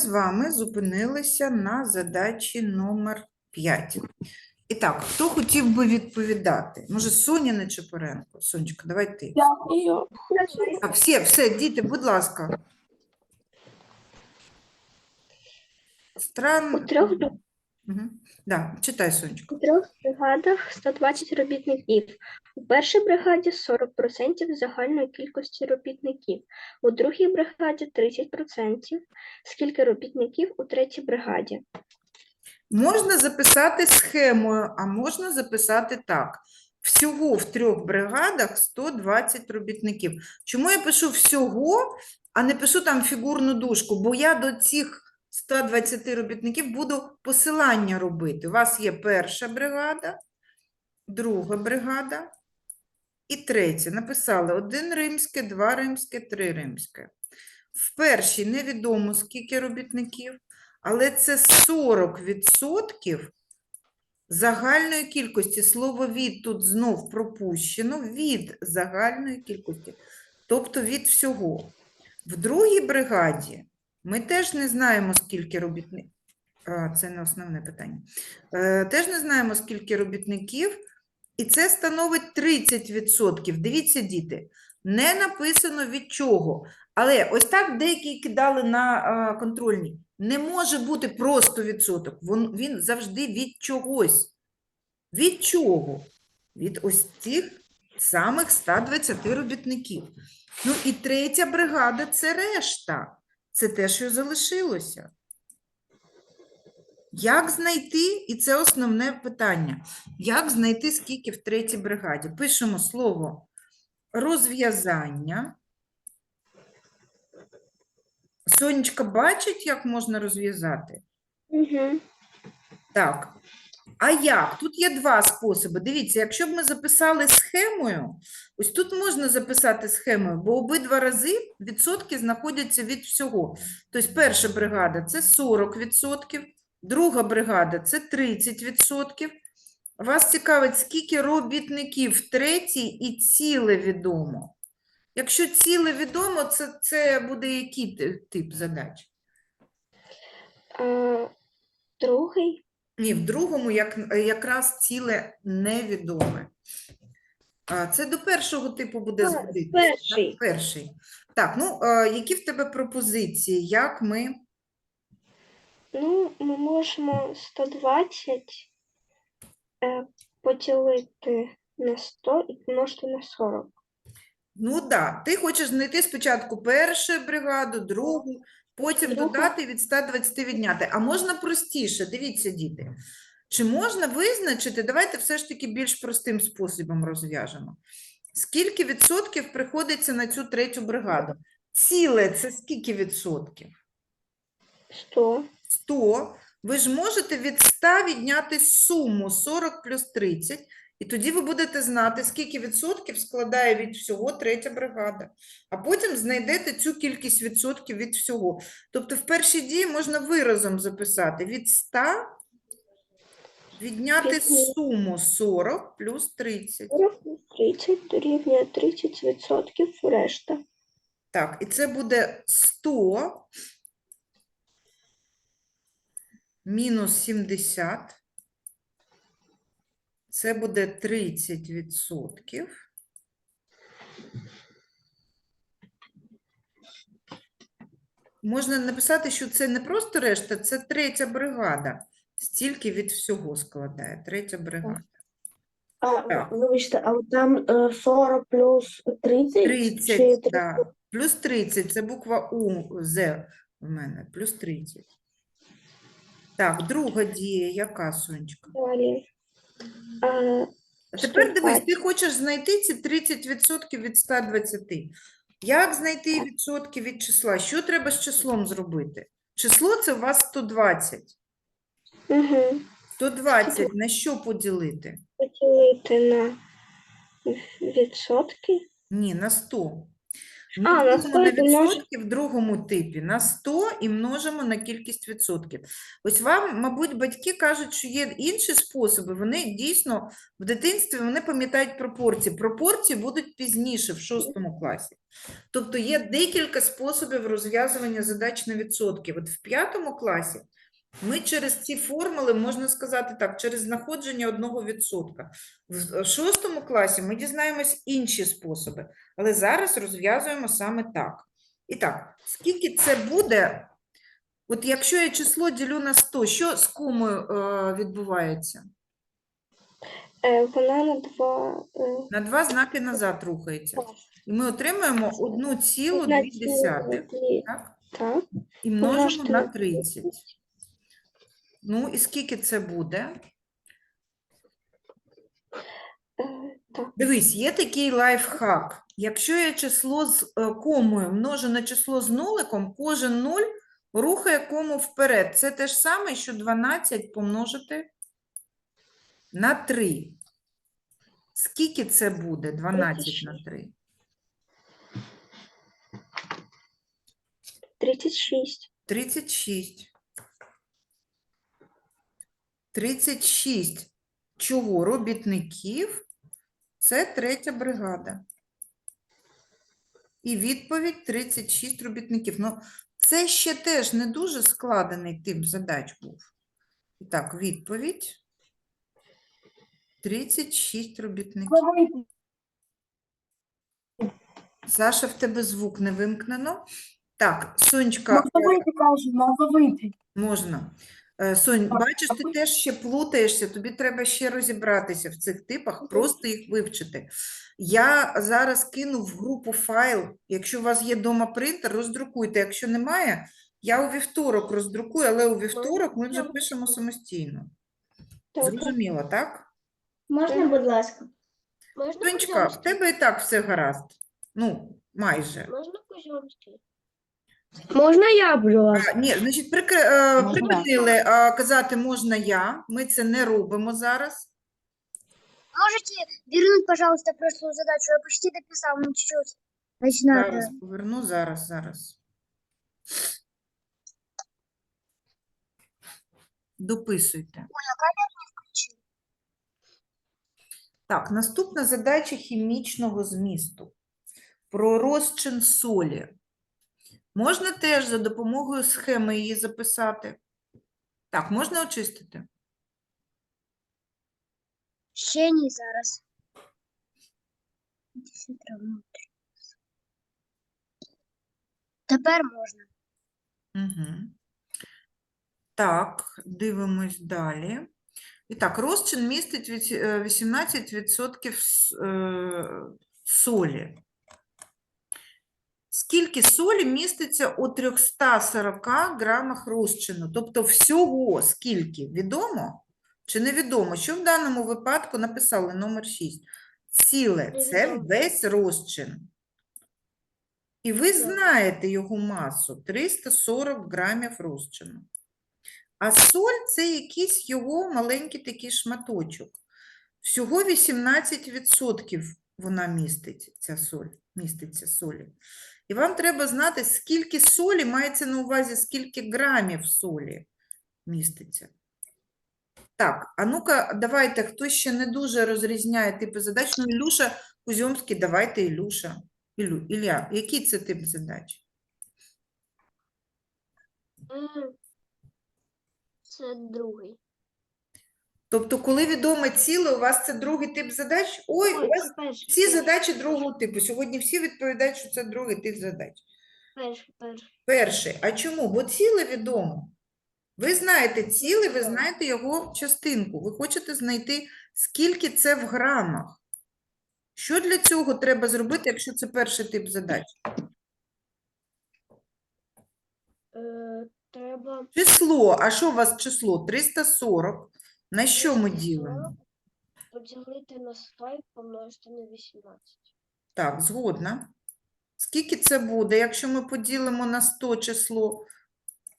з вами зупинилися на задачі номер 5. І так, хто хотів би відповідати? Може, Соня Нечепоренко? Сонечка, давай ти. Дякую. А, всі, все, діти, будь ласка. Стран... У трьох, Угу. Да, читай, Сонечка. у трьох бригадах 120 робітників. У першій бригаді 40% загальної кількості робітників. У другій бригаді 30%. Скільки робітників у третій бригаді? Можна записати схемою, а можна записати так. Всього в трьох бригадах 120 робітників. Чому я пишу всього, а не пишу там фігурну дужку? Бо я до цих 120 робітників буду посилання робити. У вас є перша бригада, друга бригада і третя. Написали один римське, два римське, три римське. В першій невідомо скільки робітників, але це 40% загальної кількості. Слово від тут знов пропущено від загальної кількості, тобто від всього. В другій бригаді ми теж не знаємо, скільки робітників. Це не основне питання. Е, Теж не знаємо, скільки робітників, і це становить 30%. Дивіться, діти, не написано від чого. Але ось так деякі кидали на контрольні. Не може бути просто відсоток. Він завжди від чогось. Від чого? Від ось цих самих 120 робітників. Ну і третя бригада це решта. Це те, що залишилося. Як знайти, і це основне питання, як знайти, скільки в третій бригаді? Пишемо слово розв'язання. Сонечка бачить, як можна розв'язати? Угу. Так. А як? Тут є два способи. Дивіться, якщо б ми записали схемою, ось тут можна записати схемою, бо обидва рази відсотки знаходяться від всього. Тобто перша бригада це 40%, друга бригада це 30%. Вас цікавить, скільки робітників в третій і ціле відомо. Якщо ціле відомо, це, це буде який тип задач? Другий. Ні, в другому як, якраз ціле невідоме. А, Це до першого типу буде зводитися. перший. Так, перший. Так, ну, а, які в тебе пропозиції? Як ми... Ну, ми можемо 120 е, поділити на 100 і помножити на 40. Ну, так, да. ти хочеш знайти спочатку першу бригаду, другу, потім додати від 120 відняти. А можна простіше, дивіться, діти. Чи можна визначити, давайте все ж таки більш простим способом розв'яжемо. Скільки відсотків приходиться на цю третю бригаду? Ціле це скільки відсотків? 100. 100. Ви ж можете від 100 відняти суму 40 плюс 30, і тоді ви будете знати, скільки відсотків складає від всього третя бригада. А потім знайдете цю кількість відсотків від всього. Тобто в першій дії можна виразом записати від 100 відняти суму 40 плюс 30. 40 плюс 30 дорівнює 30% решта. Так, і це буде 100 мінус 70. Це буде 30 відсотків. Можна написати, що це не просто решта, це третя бригада. Стільки від всього складає третя бригада. А, Так. вибачте, а от там е, 40 плюс 30? 30, чи 30? да. Плюс 30, це буква У, З в мене, плюс 30. Так, друга дія, яка, Сонечка? Далі. Тепер дивись, ти хочеш знайти ці 30% від 120. Як знайти відсотки від числа? Що треба з числом зробити? Число це у вас 120. угу. 120 на що поділити? Поділити на відсотки. Ні, на 100. Ми А, на ділимо на 100 і відсотки в другому типі. На 100 і множимо на кількість відсотків. Ось вам, мабуть, батьки кажуть, що є інші способи. Вони дійсно в дитинстві вони пам'ятають пропорції. Пропорції будуть пізніше, в шостому класі. Тобто є декілька способів розв'язування задач на відсотки. От в п'ятому класі ми через ці формули, можна сказати так, через знаходження одного відсотка. В шостому класі ми дізнаємось інші способи, але зараз розв'язуємо саме так. І так, скільки це буде? От якщо я число ділю на 100, що з комою е, відбувається? Е, вона на два е, На два знаки назад рухається. І ми отримуємо 1,2, одна ціла дві- так? Так. І множимо на на 30. Ну, і скільки це буде? Е. Дивись, є такий лайфхак. Якщо я число з е, комою множу на число з нуликом, кожен нуль рухає кому вперед. Це те ж саме, що 12 помножити на 3. Скільки це буде 12 на 3? 36. 36. 36 чого? Робітників. Це третя бригада. І відповідь 36 робітників. Ну, це ще теж не дуже складений тип задач був. І так, відповідь 36 робітників. Саша, в тебе звук не вимкнено. Так, Сонечка, Можна Е, Сонь, бачиш, ти теж ще плутаєшся, тобі треба ще розібратися в цих типах, просто їх вивчити. Я зараз кину в групу файл. Якщо у вас є вдома принтер, роздрукуйте. Якщо немає, я у вівторок роздрукую, але у вівторок ми вже пишемо самостійно. Зрозуміло, так? Можна, будь ласка? Можна Сонечка, в тебе і так все гаразд. Ну, майже. Можна кузьомський? Можна я, будь ласка? Ні, значить, прикр... е, Можна. припинили е, казати можна я. Ми це не робимо зараз. Можете вернуть, пожалуйста, прошлую задачу? Я почти дописал, ну чуть-чуть. Начинаю. Зараз поверну, зараз, зараз. Дописуйте. Так, наступна задача хімічного змісту. Про розчин солі. Можна теж за допомогою схеми її записати. Так, можна очистити? Ще ні зараз. Тепер можна. Угу. Так, дивимось далі. І так, розчин містить е, 18% е, солі. Скільки солі міститься у 340 грамах розчину? Тобто всього скільки? Відомо чи невідомо? Що в даному випадку написали номер 6? Ціле – це весь розчин. І ви знаєте його масу 340 грамів розчину. А соль це якийсь його маленький такий шматочок. Всього 18% вона містить, ця соль, міститься солі. І вам треба знати, скільки солі мається на увазі, скільки грамів солі міститься. Так, а ну-ка, давайте, хто ще не дуже розрізняє типи задач. Ну, Ілюша Кузьомський, давайте Ілюша. Ілю, Ілля, який це тип задач? Це другий. Тобто, коли відоме ціле, у вас це другий тип задач? Ой, у вас перший. всі задачі другого типу. Сьогодні всі відповідають, що це другий тип задач. Перший, перший. Перший. А чому? Бо ціле відомо. Ви знаєте ціле, ви знаєте його частинку. Ви хочете знайти, скільки це в грамах. Що для цього треба зробити, якщо це перший тип задач? Е, треба Число. А що у вас число? 340. На що ми ділимо? поділити на 100 і помножити на 18. Так, згодна. Скільки це буде, якщо ми поділимо на 100 число?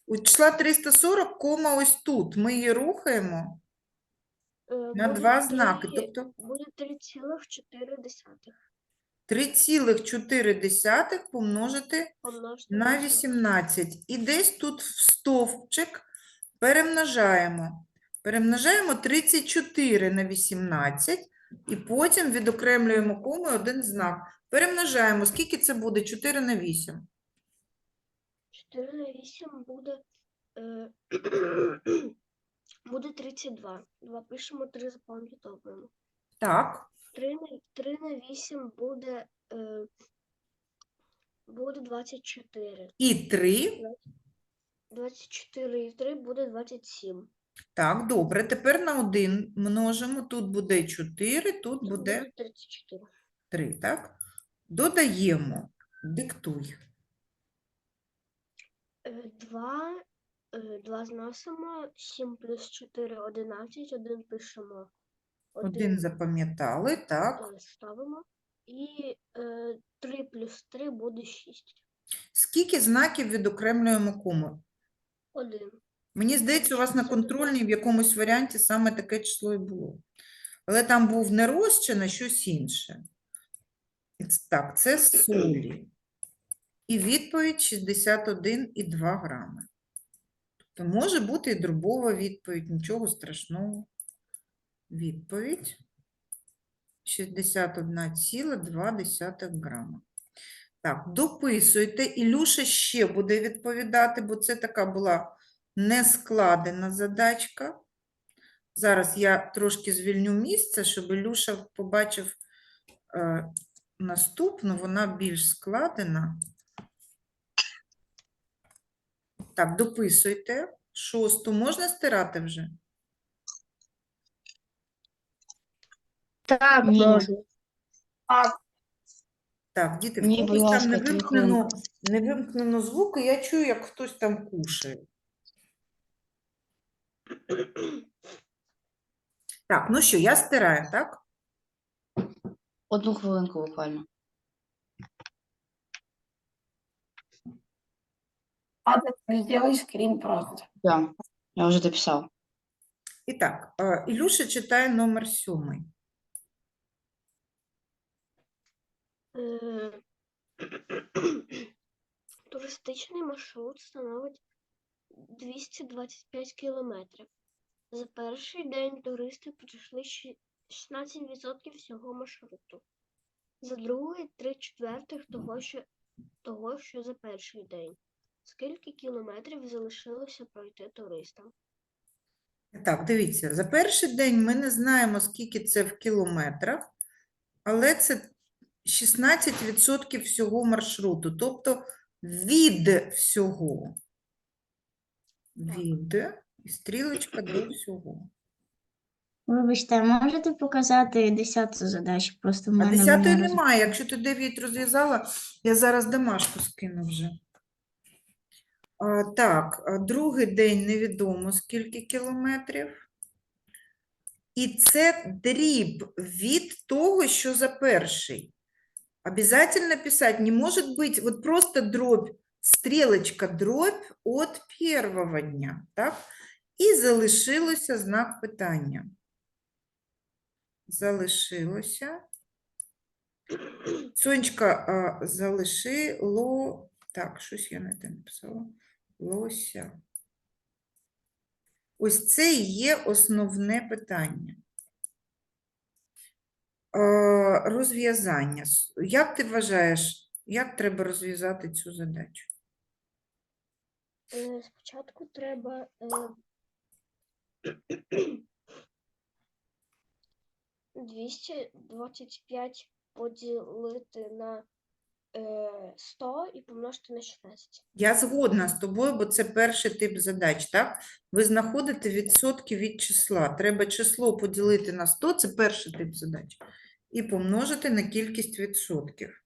У числа 340, кома ось тут. Ми її рухаємо Е, на буде два знаки. Тобто Буде 3,4. 3,4 помножити Помножити на 18. І десь тут в стовпчик перемножаємо. Перемножаємо 34 на 18 і потім відокремлюємо комою один знак. Перемножаємо. Скільки це буде? 4 на 8. 4 на 8 буде, е, буде 32. Два пишемо, 3 запам'ятовуємо. Так. 3 на, 3 на 8 буде, е, буде 24. І 3. 24 і 3 буде 27. Так, добре. Тепер на 1 множимо. Тут буде 4, тут буде 34. 3, так? Додаємо. Диктуй. 2, 2 зносимо, 7 плюс 4 – 11, 1 пишемо, 1 запам'ятали, так. е, ставимо, і е, 3 плюс 3 буде 6. Скільки знаків відокремлюємо кому? 1. Мені здається, у вас на контрольній в якомусь варіанті саме таке число і було. Але там був не розчин, а щось інше. Так, це солі. І відповідь 61,2 грами. Тобто може бути і дробова відповідь, нічого страшного. Відповідь 61,2 грама. Так, дописуйте. Ілюша ще буде відповідати, бо це така була нескладена задачка. Зараз я трошки звільню місце, щоб Ілюша побачив е, наступну, вона більш складена. Так, дописуйте. Шосту можна стирати вже? Так, Ні. можна. Так, діти, в Ні, будь там не вимкнено, не вимкнено звук, і я чую, як хтось там кушає. Так, ну що, я стираю, так? Одну хвилинку буквально. Сделай скрин просто. Да, я вже дописав. І так, е, Ілюша читає номер сьомий. Е, Туристичний маршрут становить 225 кілометрів. За перший день туристи пройшли ще 16% всього маршруту. За другий три четвертих того, що, того, що за перший день. Скільки кілометрів залишилося пройти туристам? Так, дивіться, за перший день ми не знаємо, скільки це в кілометрах, але це 16% всього маршруту, тобто від всього. Від і стрілочка до всього. Вибачте, а можете показати десяту задачу? Просто в А мене десятої вона роз- немає. Якщо ти 9 розв'язала, я зараз домашку скину вже. А, так, а другий день невідомо скільки кілометрів. І це дріб від того, що за перший. Обязательно писать. Не может быть вот просто дробь, стрелочка дробь от первого дня. Так? І залишилося знак питання. Залишилося. Сонечка, а, залишило. Так, щось я не те написала. Лося. Ось це є основне питання. Розв'язання. Як ти вважаєш, як треба розв'язати цю задачу? Е, Спочатку треба е, 225 поділити на е, 100 і помножити на 16. Я згодна з тобою, бо це перший тип задач, так? Ви знаходите відсотки від числа. Треба число поділити на 100, це перший тип задач, і помножити на кількість відсотків.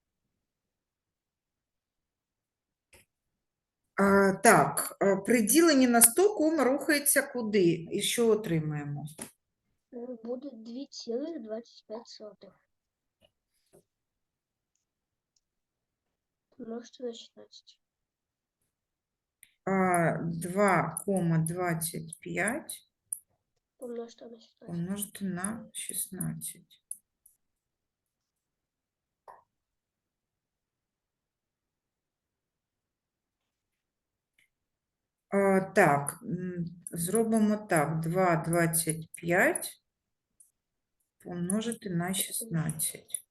А, так, при діленні на 100 кома рухається куди? І що отримаємо? Буде 2,25. Помножити на 16. А, 2,25 Помножити на 16. помножити на 16. Так, зробимо так. 2,25 помножити на 16.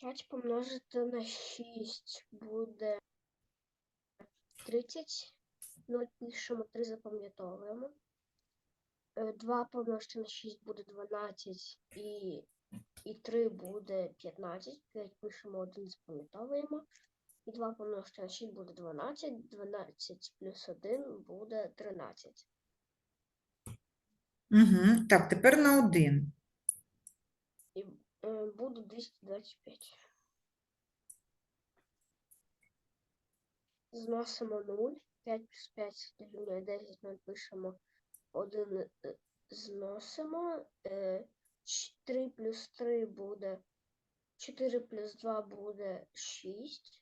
5 помножити на 6 буде 30. 0 пишемо, 3 запам'ятовуємо. 2 помножити на 6 буде 12 і, і 3 буде 15. 5 пишемо, 1 запам'ятовуємо. І 2 помножити на 6 буде 12. 12 плюс 1 буде 13. Угу. Так, тепер на 1. І е, буде 225. Зносимо 0. 5 плюс 5 дорівнює 10. Ми пишемо 1 зносимо. Е, 3 плюс 3 буде 4 плюс 2 буде 6.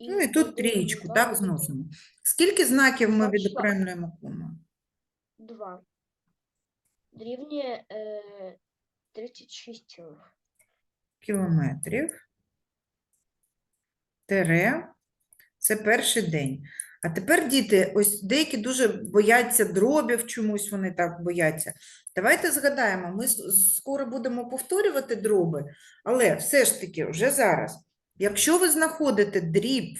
Ну і тут трієчку, так, зносимо. Скільки знаків ми відокремлюємо кому? 2. Дорівнює е, 36 цілих. кілометрів. Тере. Це перший день. А тепер, діти, ось деякі дуже бояться дробів, чомусь вони так бояться. Давайте згадаємо, ми с- скоро будемо повторювати дроби, але все ж таки, вже зараз, якщо ви знаходите дріб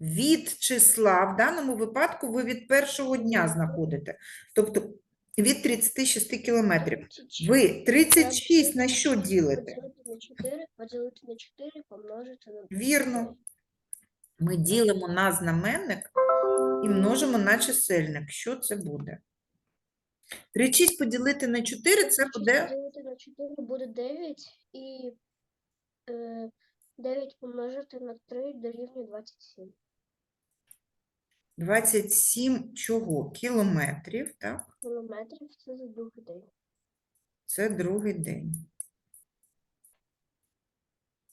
від числа, в даному випадку ви від першого дня знаходите, тобто від 36 кілометрів. Ви 36 на що ділите? На 4, поділити на 4, помножити на Вірно. Ми ділимо на знаменник і множимо на чисельник. Що це буде? 36 поділити на 4 це 36 буде Поділити на 4 буде 9 і е, 9 помножити на 3 дорівнює 27. 27 чого? Кілометрів, так? Кілометрів це за другий день. Це другий день.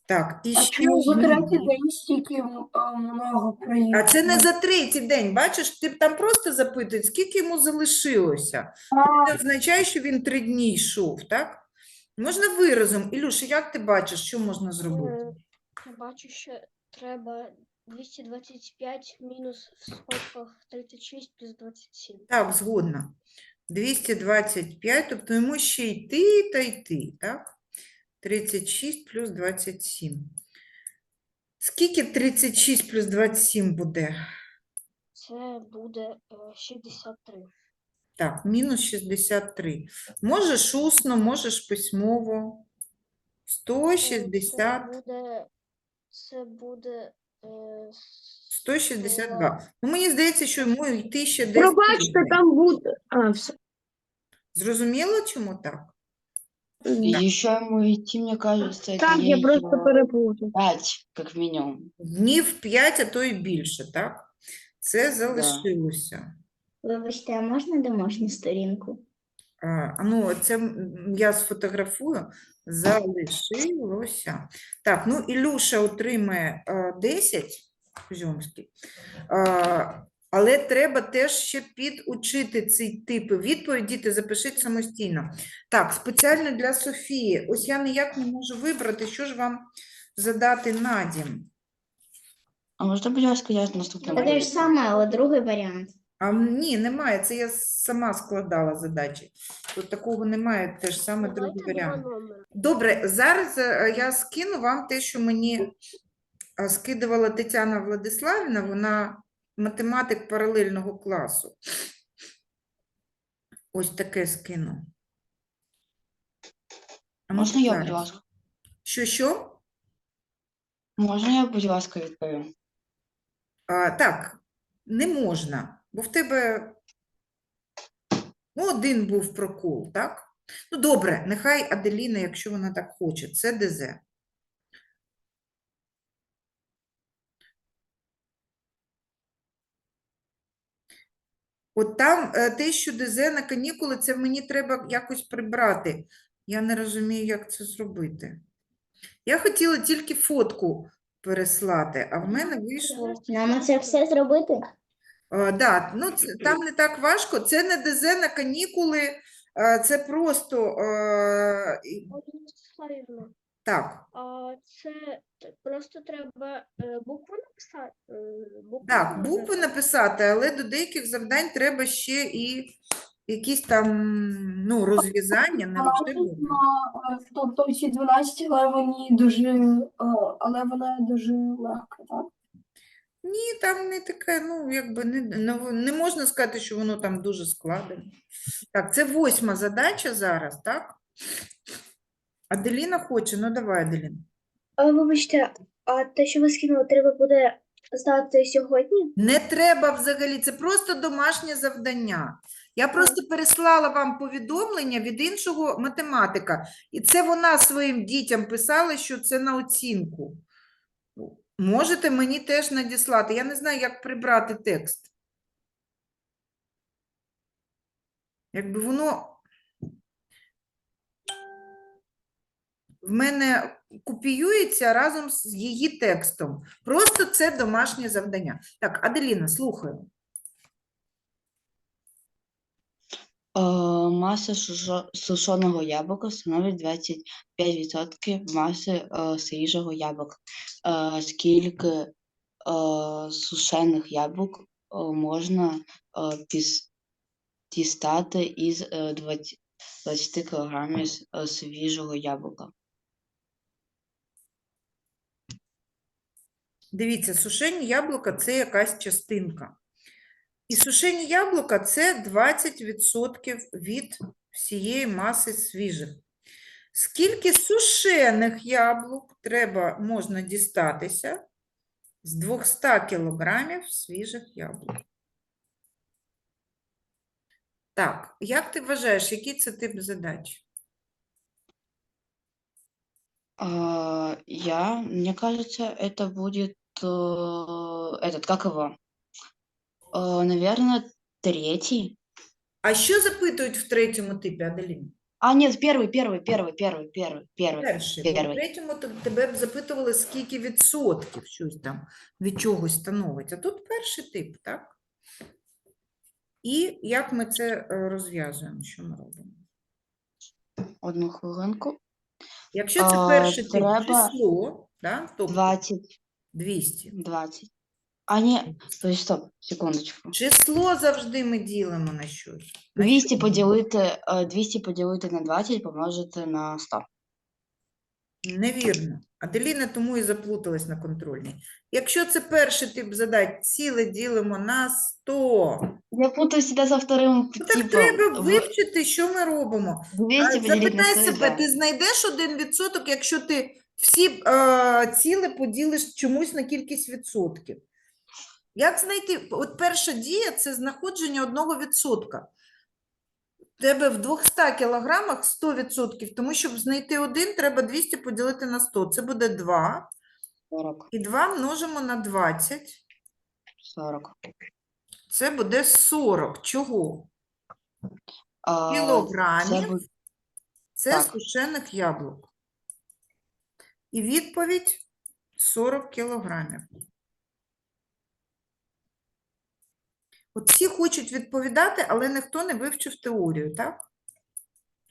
Так, і А ще чому за третій день стільки а, много приїхало? А це не за третій день. Бачиш, ти там просто запитують, скільки йому залишилося. Це означає, що він три дні йшов, так? Можна виразом. Ілюша, як ти бачиш, що можна зробити? Е, Я бачу, що треба 225 мінус в скобках 36 плюс 27. Так, згодна. 225, тобто йому ще йти та йти, так? 36 плюс 27. Скільки 36 плюс 27 буде? Це буде е, 63. Так, мінус 63. Можеш усно, можеш письмово. Е, 160, Це буде, це буде е, 162. Ну, мені здається, що йому йти ще десь. Пробачте, там буде. А, все. Зрозуміло, чому так? И еще ему идти, мне кажется, это Так, я просто переплутав. 5, как минимум. Днів 5, а то і більше, так? Це залишилося. Вибачте, а можна домашню сторінку? А, ну, це я сфотографую. Залишилося. Так, ну Ілюша отримає а, 10 Кузьомський. Але треба теж ще підучити ці типи відповіді, діти запишіть самостійно. Так, спеціально для Софії. Ось я ніяк не можу вибрати, що ж вам задати на дім. А можна, будь ласка, я наступне Таке буду? ж саме, але другий варіант. А ні, немає. Це я сама складала задачі. Тут такого немає, теж саме другий варіант. Добре, зараз е, я скину вам те, що мені е, скидувала Тетяна Владиславівна, вона математик паралельного класу. Ось таке скину. А Можна я, будь зараз. ласка? Що, що? Можна я, будь ласка, відповім? А, так, не можна, бо в тебе ну, один був прокол, так? Ну, добре, нехай Аделіна, якщо вона так хоче, це ДЗ. От там е, те, що ДЗ на канікули, це мені треба якось прибрати. Я не розумію, як це зробити. Я хотіла тільки фотку переслати, а в мене вийшло. Нам це все зробити? Е, Да, ну це, там не так важко. Це не ДЗ на канікули, е, це просто е, і- Так, А це т- просто треба е, букву написати. е, букву так, букви написати, але до деяких завдань треба ще і якісь там ну, розв'язання, не лише букви. Тобто ці 12, але вони дуже, е, але вона дуже легка, так? Ні, там не таке, ну, якби не, не, можна сказати, що воно там дуже складено. Так, це восьма задача зараз, так? Аделіна хоче, ну давай, Аделіна. А, вибачте, а те, що ви скинули, треба буде здати сьогодні? Не треба взагалі, це просто домашнє завдання. Я просто переслала вам повідомлення від іншого математика, і це вона своїм дітям писала, що це на оцінку. Можете мені теж надіслати. Я не знаю, як прибрати текст. Якби воно в мене копіюється разом з її текстом. Просто це домашнє завдання. Так, Аделіна, слухаю. Е, Маса сушеного яблука становить 25% маси е, свіжого яблука. Е, Скільки е, сушених яблук е, можна е, піс- дістати із е, 20 20 кг свіжого яблука? Дивіться, сушені яблука це якась частинка. І сушені яблука це 20% від всієї маси свіжих. Скільки сушених яблук треба можна дістатися з 200 кілограмів свіжих яблук? Так, як ти вважаєш, який це тип задач? А, я, мне кажется, это будет э, этот, как его? Э, наверное, третий. А що запитують в третьому типі, Аделіна? А, нет, первый, первый, первый, первый, первый, первый. Перший. бо в Перший. третьому т- тебе б запитували, скільки відсотків щось там від чогось становить. А тут перший тип, так? І як ми це е, розв'язуємо, що ми робимо? Одну хвилинку. Якщо це А, перший тип треба число, да? тобто 20, 200. 20. А, не, то есть, стоп, секундочку. Число завжди ми ділимо на щось. 200 поділити, е, 200 поділити на 20 помножити на 100. Невірно. Аделіна тому і заплуталась на контрольній. Якщо це перший тип задач, ціле ділимо на 100. Я путаю всегда со вторым Ну, так треба вивчити, що ми робимо. 200 А, поделить на Запитай 100 себе, ти знайдеш один відсоток, якщо ти всі е, ціле поділиш чомусь на кількість відсотків. Як знайти? От перша дія це знаходження одного відсотка. Тебе в 200 кілограмах 100 відсотків, тому щоб знайти один, треба 200 поділити на 100. Це буде 2. 40, І 2 множимо на 20. 40. Це буде 40. Чого? А, це Кілограмів. буде Це сушених яблук. І відповідь 40 кілограмів. От всі хочуть відповідати, але ніхто не вивчив теорію, так?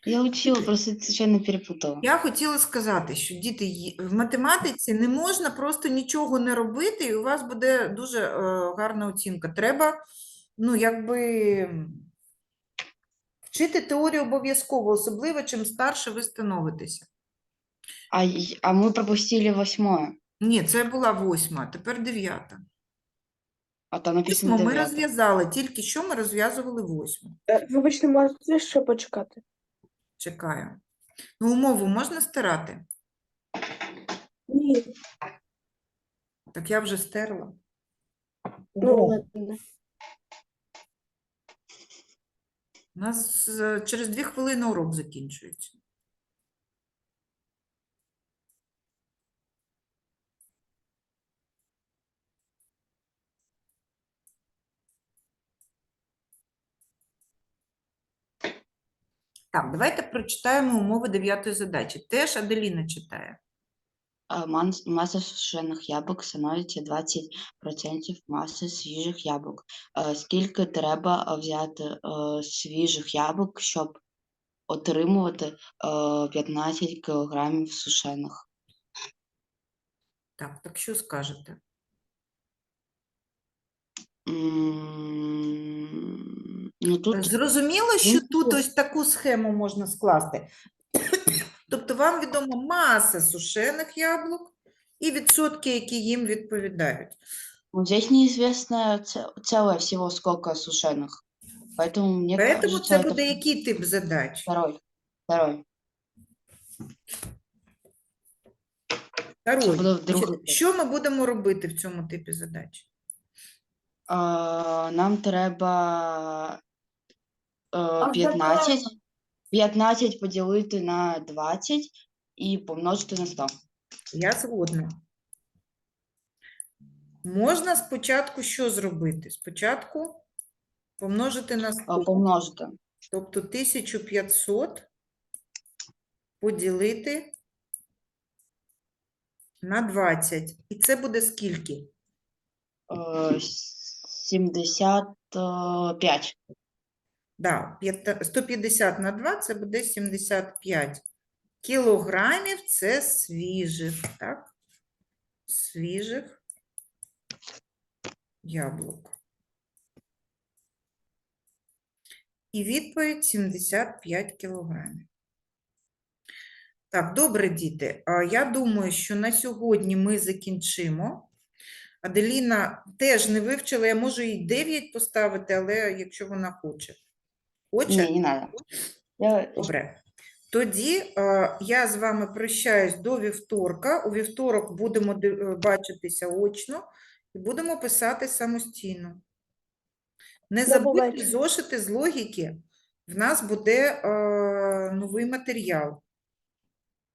Я учила, просто случайно перепутала. Я хотіла сказати, що діти в математиці не можна просто нічого не робити, і у вас буде дуже е, гарна оцінка. Треба, ну, якби вчити теорію обов'язково, особливо чим старше ви становитеся. А, а мы пропустили восьмое. Ні, це була восьма, тепер дев'ята. А там написано Восьму ми розв'язали, тільки що ми розв'язували восьму. Е, Вибачте, можете ще почекати? Чекаю. Ну, умову можна стирати? Ні. Так я вже стерла. Ну, ладно. У нас е, через дві хвилини урок закінчується. Так, давайте прочитаємо умови дев'ятої задачі. Теж Аделіна читає. А, ман- Маса сушених яблук становить 20% маси свіжих яблук. Е, Скільки треба е, взяти е, свіжих яблук, щоб отримувати е, 15 кілограмів сушених? Так, так що скажете? М, Ну тут Зрозуміло, що Ну, тут ну. ось таку схему можна скласти. Тобто вам відома маса сушених яблук і відсотки, які їм відповідають. ну, здесь неизвестно ц- целое всего сколько сушеных. Поэтому мне Поэтому кажется, це это буде який тип задач? второй. Второй. Второй. буде другий Значить, тип. Що ми будемо робити в цьому типі задач? А, нам треба е, А 15, 15 поділити на 20 і помножити на 100. Я згодна. Можна спочатку що зробити? Спочатку помножити на Е, 100. Помножити. Тобто 1500 поділити на 20. І це буде скільки? Е, 75. Да, 150 на 2 це буде 75 кілограмів. Це свіжих, так? Свіжих яблук. І відповідь 75 кілограмів. Так, добре, діти. Я думаю, що на сьогодні ми закінчимо. Аделіна теж не вивчила, я можу їй 9 поставити, але якщо вона хоче. Хоче? Ні, не треба. Я... Добре. Тоді е, я з вами прощаюсь до вівторка. У вівторок будемо е, бачитися очно і будемо писати самостійно. Не забудьте зошити з логіки. В нас буде е, новий матеріал.